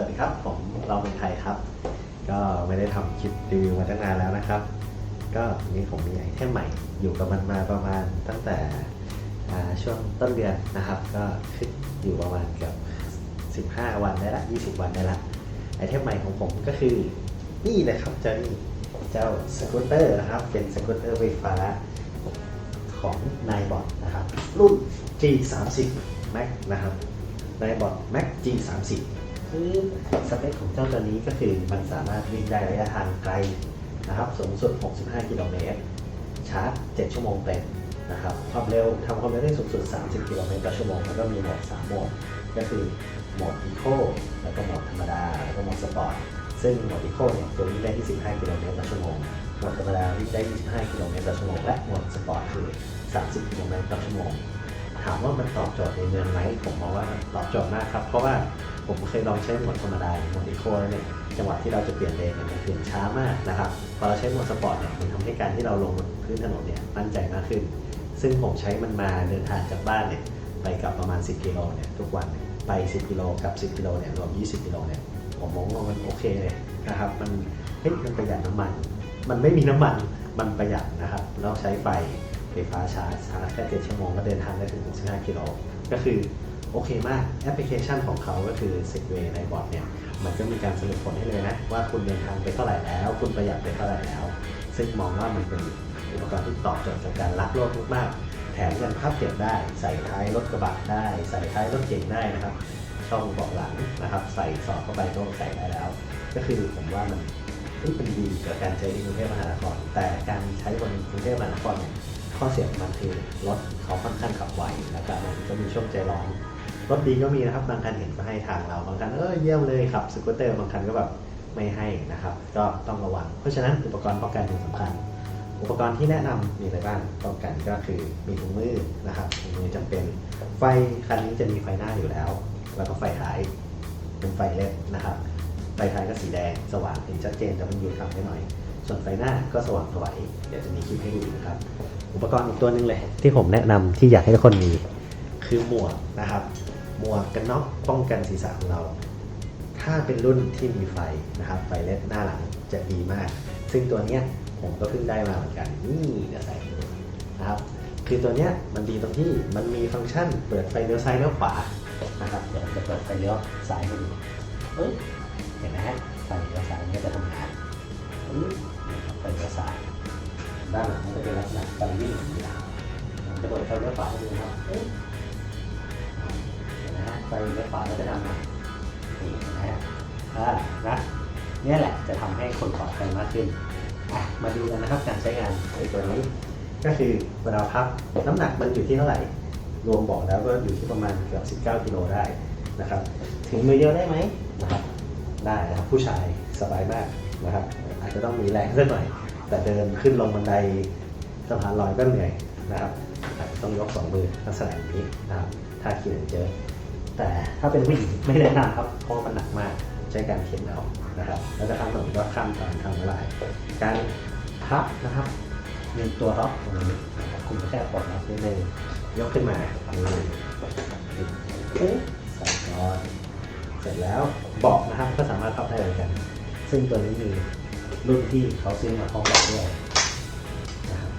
วัสดีครับ ผมเราเป็นไทยครับ ก็ไม่ได้ทำคลิปรีวิวมาตั้งนานแล้วนะครับ ก็วันนี้ผมมีไอเทมใหม่อยู่กับมันมาประมาณตั้งแต่ช่วงต้นเดือนนะครับ ก็ขึ้นอยู่ประมาณเกือบ15 วันได้ละ 20 วันได้ละไอเทมใหม่ของผมก็คือนี่เลยครับเจ้านี่เจ้าสกูตเตอร์นะครับ เป็นสกูตเตอร์ไฟฟ้าของนายบอทนะครับ รุ่น G30 Max นะครับนายบอท Max G30 คือสเปคของเจ้าตัวนี้ก็คือมันสามารถวิ่งได้ระยะทางไกลนะครับสูงสุด 65 กิโลเมตร ชาร์จ 7 ชั่วโมงเต็มนะครับความเร็วทำความเร็วได้สูงสุด 30 กิโลเมตรต่อชั่วโมง แล้วก็มีโหมด 3 โหมด ก็คือโหมด Eco แล้วก็โหมดธรรมดา แล้วก็โหมดสปอร์ต ซึ่งโหมด Eco เนี่ยตัววิ่งได้ที่ 15 กิโลเมตรต่อชั่วโมง โหมดธรรมดาวิ่งได้ 25 กิโลเมตรต่อชั่วโมง และโหมดสปอร์ตคือ 30 กิโลเมตรต่อชั่วโมง ถามว่ามันตอบโจทย์ในเมืองไหมผมมองว่าตอบโจทย์มากครับ เพราะว่า ผมเคยลองใช้โหมดธรรมดาโหมดอีโคแล้วเนี่ยจังหวะที่เราจะเปลี่ยนเลนเนี่ยมันเปลี่ยนช้ามากนะครับพอเราใช้โหมดสปอร์ตเนี่ยมันทำให้การที่เราลงบนพื้นถนนเนี่ยมั่นใจมากขึ้น ซึ่งผมใช้มันมาเดินทางจากบ้านเนี่ยไปกลับประมาณ 10 กิโลเนี่ยทุกวันไป 10 กิโลกับ 10 กิโลเนี่ยรวม 20 กิโลเนี่ยผมมองว่ามันโอเคเลยนะครับมันเฮ้ยมันประหยัดน้ำมัน มันไม่มีน้ำมันมันประหยัดนะครับแล้วใช้ไฟไฟฟ้าชาร์จชาร์จแค่7ชั่วโมงก็เดินทางได้ถึง15กิโลก็คือ โอเคมากแอปพลิเคชันของเขาก็คือ Segway ในบอร์ดเนี่ย มันก็มีการสรุปผลให้เลยนะ ว่าคุณเดินทางไปเท่าไหร่แล้ว คุณประหยัดไปเท่าไหร่แล้ว ซึ่งมองว่ามันเป็นอุปกรณ์ที่ตอบโจทย์กับการรักโลกมากๆแถมยังพับเก็บได้ ใส่ท้ายรถกระบะได้ ใส่ท้ายรถเก๋งได้นะครับ ช่องเบาะหลังนะครับ ใส่สอดเข้าไปก็ใส่ได้แล้ว ก็คือผมว่ามันเฮ้ยมันดีกับการใช้ในกรุงเทพมหานคร แต่การใช้บนกรุงเทพมหานครเนี่ยข้อเสียของมันคือรถเขาค่อนข้างขับไวแล้วก็มันก็มีช่วงใจร้อน รถดีก็มีนะครับ บางคันเห็นก็ให้ทางเรา บางคันเออเยี่ยมเลยขับสกูตเตอร์ บางคันก็แบบไม่ให้นะครับ ก็ต้องระวัง เพราะฉะนั้นอุปกรณ์ป้องกันถึงสำคัญ อุปกรณ์ที่แนะนำมีอะไรบ้างป้องกันก็คือมีถุงมือนะครับถุงมือจำเป็น ไฟคันนี้จะมีไฟหน้าอยู่แล้ว แล้วก็ไฟท้ายเป็นไฟเล็ดนะครับ ไฟท้ายก็สีแดงสว่างเห็นชัดเจนแต่มันอยู่ทำให้หน่อย ส่วนไฟหน้าก็สว่างสวยเดี๋ยวจะมีคลิปให้ดูนะครับ อุปกรณ์อีกตัวหนึงเลย ที่ผมแนะนำที่อยากให้ทุกคนมีคือหมวกนะครับ หมวกกันน็อกป้องกันศีรษะของเรา ถ้าเป็นรุ่นที่มีไฟนะครับ ไฟเล็ดหน้าหลังจะดีมาก ซึ่งตัวเนี้ยผมก็เพิ่งได้มาเหมือนกัน นี่จะใส่ให้ดูนะครับ คือตัวเนี้ยมันดีตรงที่มันมีฟังก์ชันเปิดไฟเลี้ยวซ้ายเลี้ยวขวานะครับเดี๋ยวจะเปิดไฟเลี้ยวซ้ายให้ดูเอ้ยเห็นไหมฮะไฟเลี้ยวซ้ายมันก็จะทำงานปึ๊บนะไฟเลี้ยวซ้ายด้านหลังมันจะเป็นลักษณะไฟวิ่งของยาวจะเปิดไฟเลี้ยวขวาให้ดูนะครับเอ๊ะ ไหมฮะไฟเลี้ยวขวาก็จะทำงานนี่เห็นไหมฮะอ่านะเนี่ยแหละจะทำให้คนปลอดภัยมากขึ้นอะมาดูกันนะครับการใช้งานไอ้ตัวนี้ ก็คือเวลาพับน้ำหนักมันอยู่ที่เท่าไหร่ รวมบอกแล้วก็อยู่ที่ประมาณเกือบ19กิโลได้นะครับถึงมือเดียวได้ไหมนะครับได้นะครับผู้ชายสบายมากนะครับอาจจะต้องมีแรงสักหน่อย แต่เดินขึ้นลงบันไดสะพานลอยก็เหนื่อยนะครับอาจจะต้องยกสองมือลักษณะอย่างนี้นะครับถ้าขี่เจอ แต่ถ้าเป็นผู้หญิงไม่แนะนำครับเพราะมันหนักมากใช้การเข็นเอานะครับ แล้วจะข้ามถนนก็ข้ามทางทางม้าลายการพับนะครับมีตัวล็อกตรงนี้คุณแค่กดล็อกนิดนึงยกขึ้นมาทำเลยปึ๊บใส่ก่อนเสร็จแล้วเบาะนะครับก็สามารถพับได้เหมือนกัน ซึ่งตัวนี้มีรุ่นที่เขาซื้อมาพร้อมเบด้วยนะครับ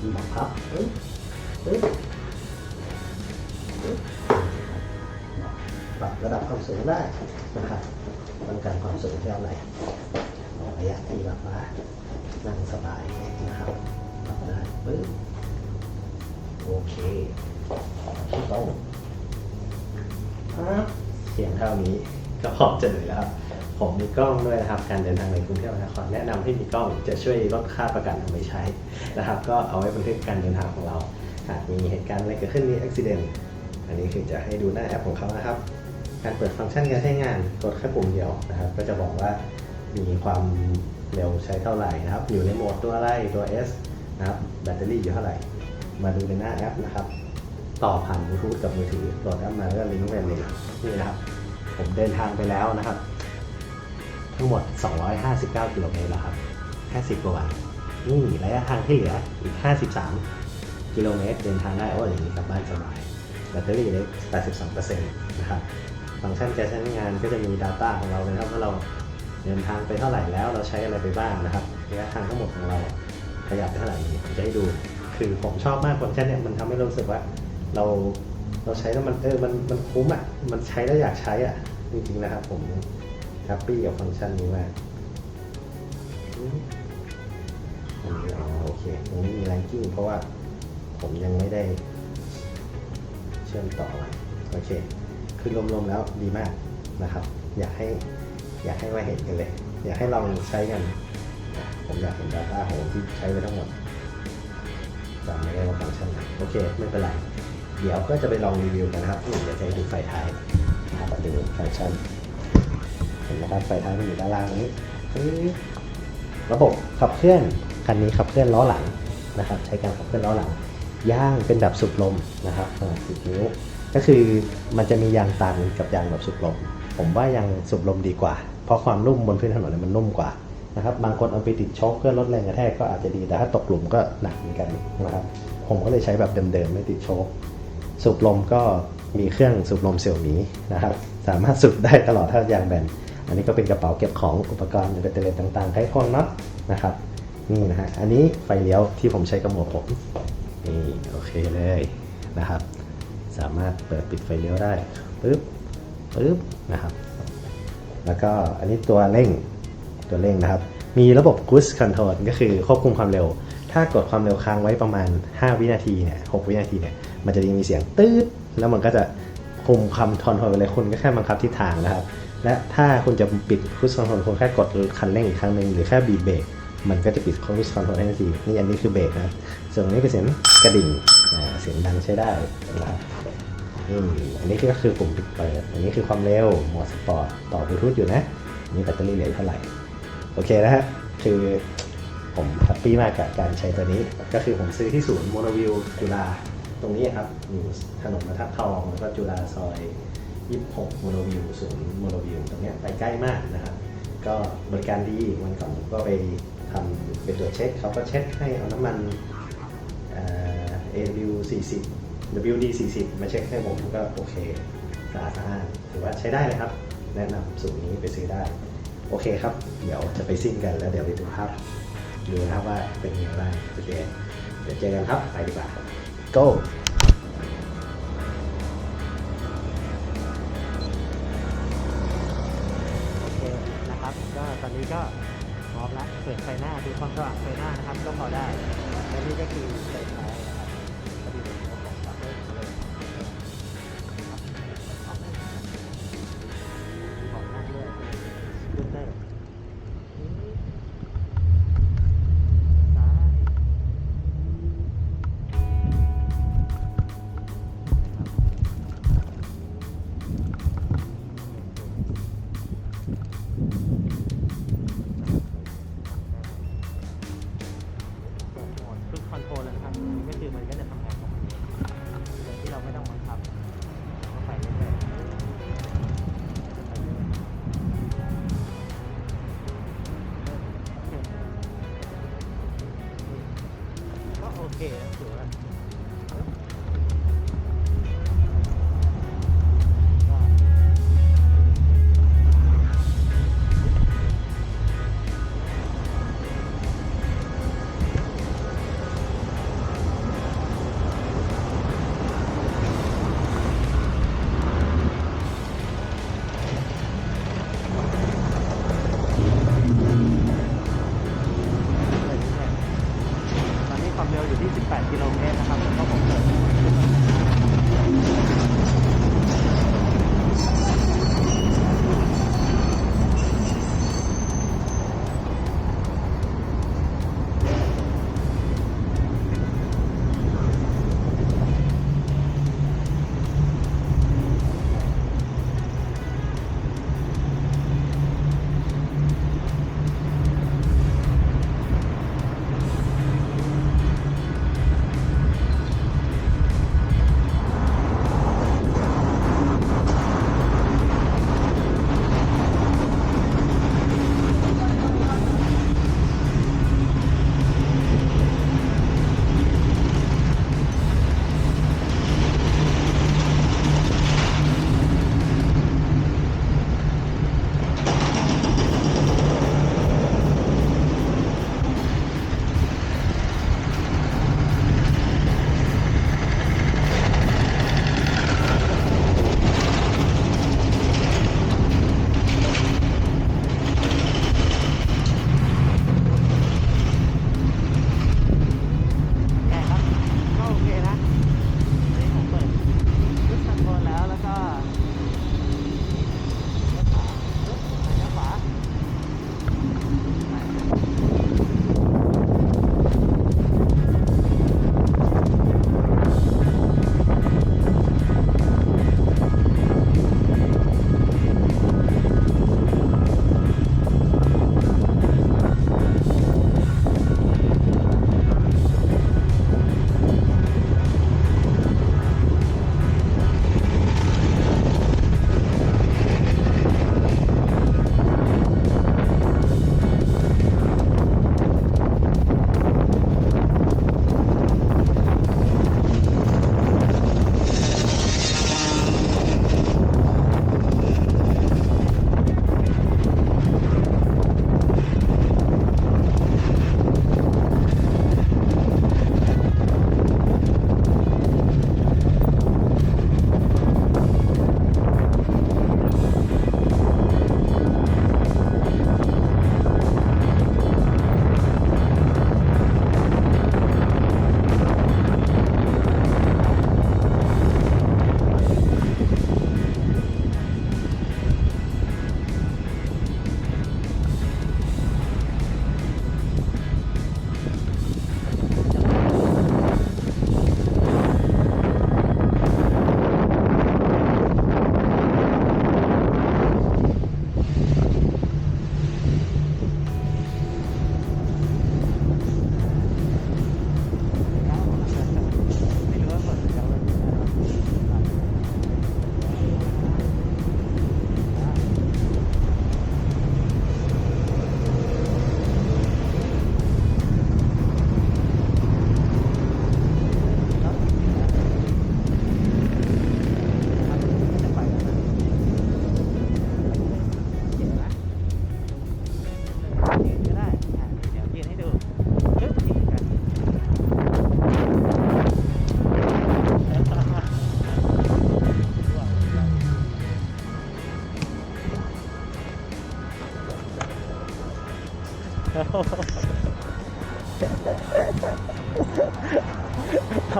มีเบาะพับปึ๊บปึ๊บปึ๊บ ปรับระดับความสูงได้นะครับต้องการความสูงเท่าไหร่ระยะที่แบบว่านั่งสบายนะครับปรับได้ปึ๊บโอเคที่ต้องปั๊บเพียงเท่านี้ก็พอจะเหนื่อยแล้วครับผมมีกล้องด้วยนะครับ การเดินทางในกรุงเทพมหานครแนะนำให้มีกล้องจะช่วยลดค่าประกันเอาไปใช้นะครับ ก็เอาไว้บันทึกการเดินทางของเราหากมีเหตุการณ์อะไรเกิดขึ้นมีอุบิเหตุอันนี้คือจะให้ดูหน้าแอปของเขานะครับ การเปิดฟังก์ชันการใช้งานกดแค่ปุ่มเดียวนะครับ ก็จะบอกว่ามีความเร็วใช้เท่าไหร่นะครับ อยู่ในโหมดตัวอะไรตัว S นะครับ แบตเตอรี่อยู่เท่าไหร่ มาดูในหน้าแอปนะครับ ต่อผ่านบลูทูธกับมือถือโหลดแอปมาแล้วก็ลิงก์ไปเลยนี่นะครับ ผมเดินทางไปแล้วนะครับ ทั้งหมด 259 กิโลเมตรแล้วครับแค่10กว่าวันนี่ระยะทางที่เหลืออีก 53 กิโลเมตร เดินทางได้โอ้ยอย่างนี้กลับบ้านสบายแบตเตอรี่เหลย82%นะครับ ฟังก์ชันการใช้งานก็จะมี Data ของเราเลยครับว่าเราเดินทางไปเท่าไหร่แล้วเราใช้อะไรไปบ้างนะครับระยะทางทั้งหมดของเราขยับไปเท่าไหร่นี่ผมจะให้ดู คือผมชอบมากฟังก์ชันเนี่ยมันทำให้รู้สึกว่าเราเราใช้แล้วมันเออมันมันคุ้มอะมันใช้แล้วอยากใช้อะจริงๆนะครับ ผมแฮปปี้กับฟังก์ชันนี้มากอันนี้อ๋อโอเคตรงนี้มี ranking เพราะว่าผมยังไม่ได้เชื่อมต่อโอเค คือรวมๆแล้วดีมากนะครับ อยากให้อยากให้มาเห็นกันเลย อยากให้ลองใช้กันผมอยากเห็น Data ของที่ใช้ไปทั้งหมดจำไม่ได้ว่าฟังก์ชันไหนโอเค ไม่เป็นไร เดี๋ยวก็จะไปลองรีวิวกันนะครับเดี๋ยวจะให้ดูไฟท้ายนะครับดูฟังก์ชันเห็นไหมครับไฟท้ายมันอยู่ด้านล่างนี้ระบบขับเคลื่อนคันนี้ขับเคลื่อนล้อหลังนะครับ ใช้การขับเคลื่อนล้อหลังย่างเป็นแบบสูบลมนะครับสิบนิ้ว ก็คือมันจะมียางตันกับยางแบบสูบลม ผมว่ายางสูบลมดีกว่า เพราะความนุ่มบนพื้นถนนเนี่ยมันนุ่มกว่านะครับบางคนเอาไปติดโชคเพื่อลดแรงกระแทกก็อาจจะดีแต่ถ้าตกหลุมก็หนักเหมือนกันนะครับผมก็เลยใช้แบบเดิมๆไม่ติดโชคสูบลมก็มีเครื่องสูบลมเสี่ยวหมีนะครับสามารถสูบได้ตลอดถ้ายางแบนอันนี้ก็เป็นกระเป๋าเก็บของอุปกรณ์อินเตอร์เน็ตต่างๆไขควงน็อตนะครับนี่นะฮะอันนี้ไฟเลี้ยวที่ผมใช้กับหมวกผมนี่โอเคเลยนะครับ สามารถเปิดปิดไฟเลี้ยวได้ปึ๊บปึ๊บนะครับ แล้วก็อันนี้ตัวเร่งตัวเร่งนะครับ มีระบบ cruise control ก็คือควบคุมความเร็ว ถ้ากดความเร็วค้างไว้ประมาณ 5 วินาทีเนี่ย6วินาทีเนี่ยมันจะมีเสียงตืดแล้วมันก็จะคุมคำทอนโทนไปเลยคุณก็แค่บังคับทิศทางนะครับ และถ้าคุณจะปิด cruise control คุณแค่กดคันเร่งอีกครั้งหนึ่งหรือแค่บีบเบรกมันก็จะปิด cruise control ให้ทันทีนี่อันนี้คือเบรกนะส่วนนี้เป็นเสียงกระดิ่งเสียงดังใช้ได้นะครับ อืมอันนี้ก็คือปุ่มปิดเปิด อันนี้คือความเร็วโหมดสปอร์ตต่อบลูทูธอยู่นะ นี่แบตเตอรี่เหลือเท่าไหร่ โอเคนะฮะ คือผมแฮปปี้มากกับการใช้ตัวนี้ ก็คือผมซื้อที่ศูนย์โมโนวิวจุฬาตรงนี้ครับ อยู่ถนนบรรทัดทอง แล้วก็จุฬาซอย 26โมโนวิวศูนย์โมโนวิวตรงเนี้ยไปใกล้มากนะครับ ก็บริการดีวันก่อนผมก็ไปทำไปตรวจเช็คเขาก็เช็คให้เอาน้ำมันเอ่อ AW 40 WD 40มาเช็คให้ผมก็โอเคสะอาดสะอาดถือว่าใช้ได้เลยครับ แนะนำสูตรนี้ไปซื้อได้ โอเคครับ เดี๋ยวจะไปซิ่งกันแล้วเดี๋ยวไปดูภาพดูนะครับว่าเป็นยังไงบ้างโอเคเดี๋ยวเจอกันครับไปดีกว่า go โอเคนะครับก็ตอนนี้ก็พร้อมแล้วเปิดไฟหน้าดูความสว่างไฟหน้านะครับก็พอได้และนี่ก็คือไฟท้ายน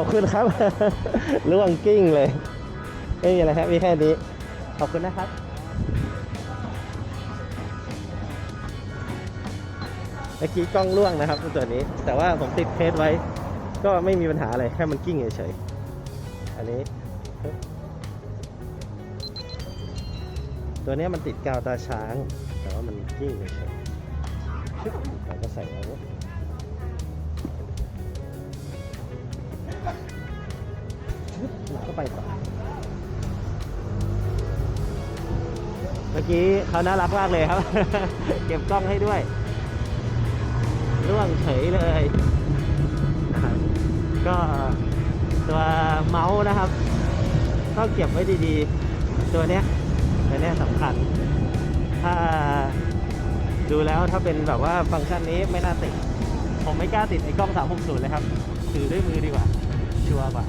ขอบคุณครับ ล่วงกิ้งเลยไม่มีอะไรครับ มีแค่นี้ ขอบคุณนะครับเมื่อกี้กล้องล่วงนะครับตัวนี้ แต่ว่าผมติดเคสไว้ ก็ไม่มีปัญหาอะไร แค่มันกิ้งเฉยๆ อันนี้ ตัวนี้มันติดกาวตาช้าง แต่ว่ามันกิ้งเฉยๆชึบเราก็ใส่เอา มื่อกี้เขาน่ารักมากเลยครับ เก็บกล้องให้ด้วยร่วงเฉยเลยนะครับก็ตัวเมาส์นะครับก็เก็บไว้ดีๆ ตัวเนี้ยตัวเนี้ยสำคัญ ถ้าดูแล้วถ้าเป็นแบบว่าฟังก์ชันนี้ไม่น่าติด ผมไม่กล้าติดไอ้กล้อง 360 เลยครับ ถือด้วยมือดีกว่า ชัวร์กว่า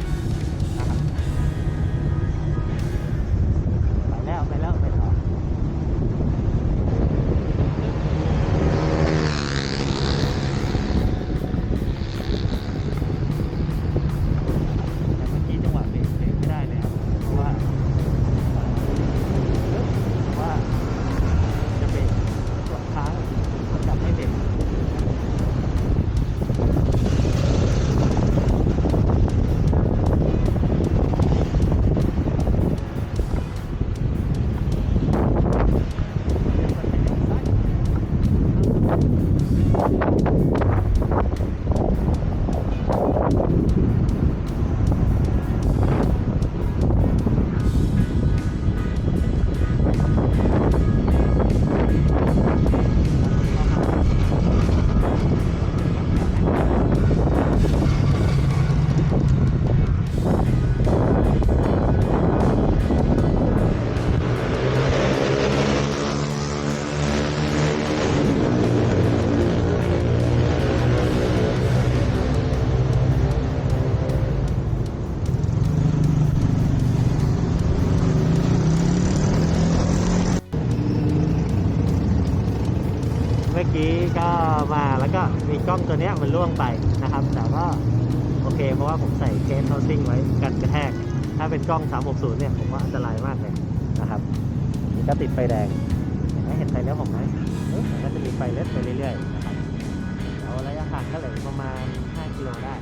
มื่อกี้ก็มาแล้วก็มีกล้องตัวเนี้ยมันล่วงไปนะครับ แต่ก็โอเค เพราะว่าผมใส่เคสเทาซิ่งไว้กันกระแทก ถ้าเป็นกล้อง 360 เนี่ยผมว่าอันตรายมากเลยนะครับนี่ก็ติดไฟแดงเห็นไหมเห็นไฟเลี้ยวผมไหมเอ๊ะมันก็จะมีไฟเล็ดไปเรื่อยๆนะครับเอาระยะห่างก็เหลือประมาณ 5 กิโลได้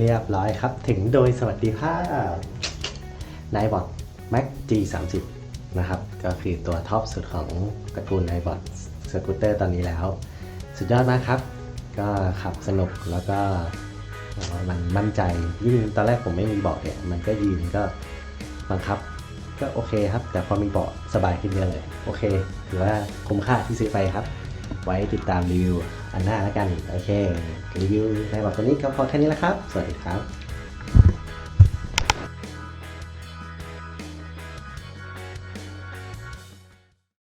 เรียบร้อยครับ ถึงโดยสวัสดีภาพไนบอท Mac G30 นะครับ ก็คือตัวท็อปสุดของตระกูลนายบอทสกูตเตอร์ตอนนี้แล้ว สุดยอดมากครับ ก็ขับสนุกแล้วก็มันมั่นใจยิ่งตอนแรกผมไม่มีเบาะเนี่ยมันก็ยืนก็บังคับ ก็โอเคครับ แต่พอมีเบาะสบายขึ้นเยอะเลย โอเค ถือว่าคุ้มค่าที่ซื้อไปครับ ไว้ติดตามรีวิวอันหน้าแล้วกัน โอเค รีวิวในบอทตัวนี้ก็พอแค่นี้แล้วครับ สวัสดีครับ